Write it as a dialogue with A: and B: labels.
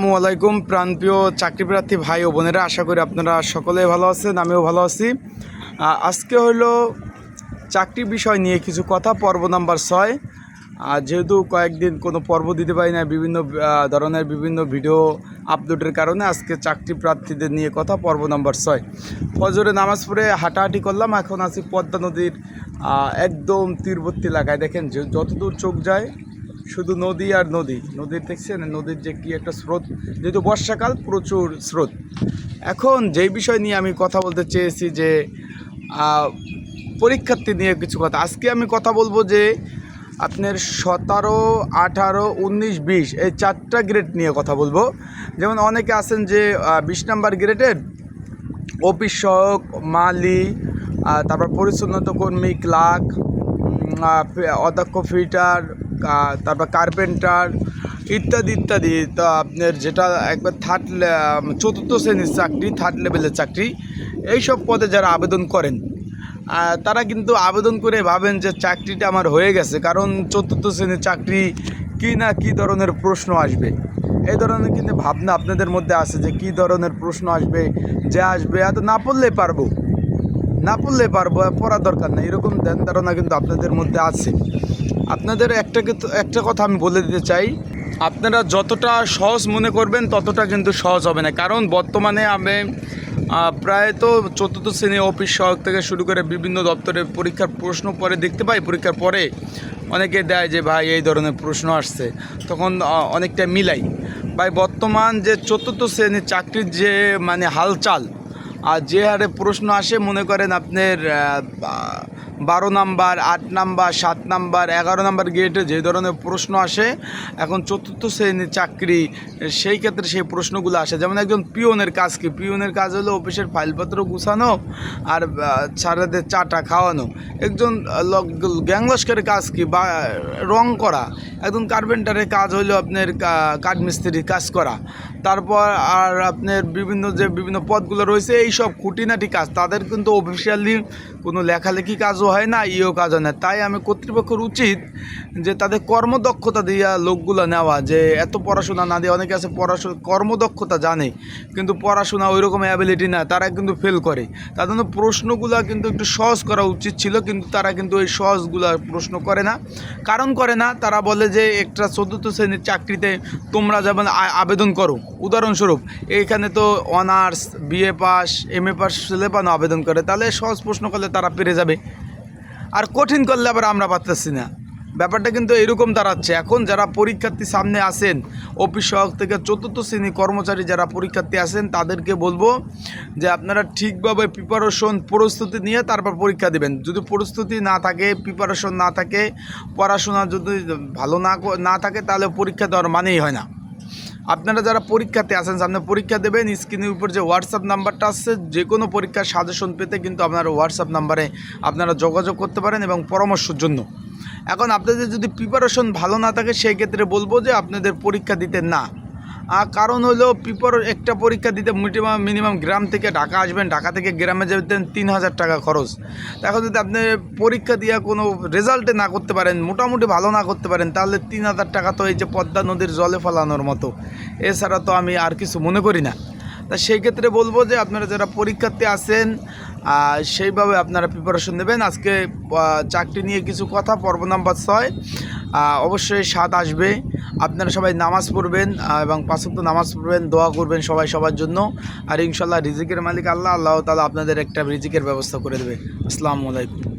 A: আসসালামু আলাইকুম, প্রাণপ্রিয় চাকরি প্রার্থী ভাই ও বোনেরা, আশা করি আপনারা সকলে ভালো আছেন, আমিও ভালো আছি। আজকে হলো চাকরি বিষয় নিয়ে কিছু কথা, পর্ব নাম্বার ছয়। আর যেহেতু কয়েকদিন কোনো পর্ব দিতে পারি না বিভিন্ন ধরনের বিভিন্ন ভিডিও আপলোডের কারণে আজকে চাকরি প্রার্থীদের নিয়ে কথা, পর্ব নাম্বার ছয়। ফজরে নামাজ পড়ে হাঁটাহাঁটি করলাম, এখন আছি পদ্মা নদীর একদম তীরবর্তী এলাকায়। দেখেন যতদূর চোখ যায় শুধু নদী আর নদী। নদীর দেখছেন? নদীর যে কি একটা স্রোত। যেহেতু বর্ষাকাল, প্রচুর স্রোত। এখন যেই বিষয় নিয়ে আমি কথা বলতে চেয়েছি যে পরীক্ষার্থী নিয়ে কিছু কথা। আজকে আমি কথা বলব যে, আপনার সতেরো, আঠারো, উনিশ, বিশ, এই চারটা গ্রেড নিয়ে কথা বলব। যেমন অনেকে আছেন যে বিশ নাম্বার গ্রেডের অফিস সহক মালি তারপর পরিচ্ছন্নত কর্মী, ক্লার্ক অধ্যক্ষ ফিটার তারপর কার্পেন্টার ইত্যাদি ইত্যাদি। তো আপনার যেটা একবার থার্ড চতুর্থ শ্রেণির চাকরি থার্ড লেভেলের চাকরি, এইসব পদে যারা আবেদন করেন তারা কিন্তু আবেদন করে ভাবেন যে চাকরিটা আমার হয়ে গেছে, কারণ চতুর্থ শ্রেণির চাকরি কী না কী ধরনের প্রশ্ন আসবে। এই ধরনের কিন্তু ভাবনা আপনাদের মধ্যে আছে যে কী ধরনের প্রশ্ন আসবে, যে আসবে, এত না পড়লে পারব। না পড়লে পারব, পড়ার দরকার নেই, এরকম ধ্যান ধারণা কিন্তু আপনাদের মধ্যে আছে। আপনাদের একটা একটা কথা আমি বলে দিতে চাই। আপনারা যতটা সহজ মনে করবেন, ততটা কিন্তু সহজ হবে না। কারণ বর্তমানে আমি প্রায় তো চতুর্থ শ্রেণি অফিস সহক থেকে শুরু করে বিভিন্ন দপ্তরের পরীক্ষার প্রশ্ন পরে দেখতে পাই। পরীক্ষার পরে অনেকে দেয় যে, ভাই, এই ধরনের প্রশ্ন আসছে। তখন অনেকটা মিলাই। ভাই, বর্তমান যে চতুর্থ শ্রেণির চাকরির যে মানে হালচাল, আর যে হারে প্রশ্ন আসে, মনে করেন আপনার বারো নাম্বার, আট নাম্বার, সাত নাম্বার, এগারো নাম্বার গেটে যে ধরনের প্রশ্ন আসে, এখন চতুর্থ শ্রেণির চাকরি, সেই ক্ষেত্রে সেই প্রশ্নগুলো আসে। যেমন একজন পিওনের কাজ কি? পিওনের কাজ হলো অফিসের ফাইলপত্র গুছানো আর ছাড়াদের চাটা খাওয়ানো। একজন গ্যাং লস্করের কাজ কি? বা রং করা। একজন কার্পেন্টারের কাজ হলো আপনার কাঠমিস্ত্রির কাজ করা। তারপর আর আপনার বিভিন্ন যে বিভিন্ন পদগুলো রয়েছে এই সব খুঁটিনাটি কাজ। তাদের কিন্তু অফিসিয়ালি কোনো লেখালেখি কাজও হয় না, ইও কাজ হয় না। তাই আমি কর্তৃপক্ষের উচিত যে তাদের কর্মদক্ষতা দিয়া লোকগুলো নেওয়া, যে এত পড়াশোনা না দিয়ে অনেকে আছে পড়াশোনা কর্মদক্ষতা জানে, কিন্তু পড়াশোনা ওই রকম অ্যাবিলিটি না, তারা কিন্তু ফেল করে। তার জন্য প্রশ্নগুলো কিন্তু একটু সহজ করা উচিত ছিল, কিন্তু তারা কিন্তু ওই সহজগুলো প্রশ্ন করে না। কারণ করে না, তারা বলে যে একটা চতুর্থ শ্রেণির চাকরিতে তোমরা যেমন আবেদন করো উদাহরণস্বরূপ এইখানে তো honours, BA pass M A pass ছেলেপানো আবেদন করে, তাহলে সহজ প্রশ্ন করলে তারা পেরে যাবে। আর কঠিন করলে আবার আমরা পারতেছি না। ব্যাপারটা কিন্তু এরকম দাঁড়াচ্ছে। এখন যারা পরীক্ষার্থী সামনে আসেন, অফিস সহক থেকে চতুর্থ শ্রেণি কর্মচারী যারা পরীক্ষার্থী আসেন, তাদেরকে বলব যে আপনারা ঠিকভাবে প্রিপারেশন প্রস্তুতি নিয়ে তারপর পরীক্ষা দেবেন। যদি প্রস্তুতি না থাকে প্রিপারেশন না থাকে, পড়াশোনা যদি ভালো না না থাকে, তাহলে পরীক্ষা দেওয়ার মানেই হয় না। আপনারা যারা পরীক্ষাতে আছেন, সামনে পরীক্ষা দেবেন স্ক্রিনের উপর যে হোয়াটসঅ্যাপ নাম্বারটা আসছে যে কোনো পরীক্ষার সাজেশন পেতে কিন্তু আপনারা হোয়াটসঅ্যাপ নাম্বারে আপনারা যোগাযোগ করতে পারেন এবং পরামর্শের জন্য। এখন আপনাদের যদি প্রিপারেশন ভালো না থাকে সেই ক্ষেত্রে বলব যে আপনাদের পরীক্ষা দিতে না। কারণ হলো পিপর একটা পরীক্ষা দিতে মিনিমাম মিনিমাম গ্রাম থেকে ঢাকা আসবেন, ঢাকা থেকে গ্রামে যেতেন তিন হাজার টাকা খরচ। এখন যদি আপনি পরীক্ষা দিয়ে কোনো রেজাল্টে না করতে পারেন, মোটামুটি ভালো না করতে পারেন, তাহলে তিন হাজার টাকা তো এই যে পদ্মা নদীর জলে ফেলানোর মতো। এছাড়া তো আমি আর কিছু মনে করি না। তা সেই ক্ষেত্রে বলব যে আপনারা যারা পরীক্ষার্থী আছেন সেইভাবে আপনারা প্রিপারেশন নেবেন। আজকে চাকরি নিয়ে কিছু কথা, পর্ব নাম্বার ছয় অবশ্যই স্বাদ আসবে। আপনারা সবাই নামাজ পড়বেন এবং পাঁচক্ত নামাজ পড়বেন, দোয়া করবেন সবাই সবার জন্য। আর ইনশাল্লাহ রিজিকের মালিক আল্লাহ আল্লাহ তালা আপনাদের একটা রিজিকের ব্যবস্থা করে দেবে। আসসালামু আলাইকুম।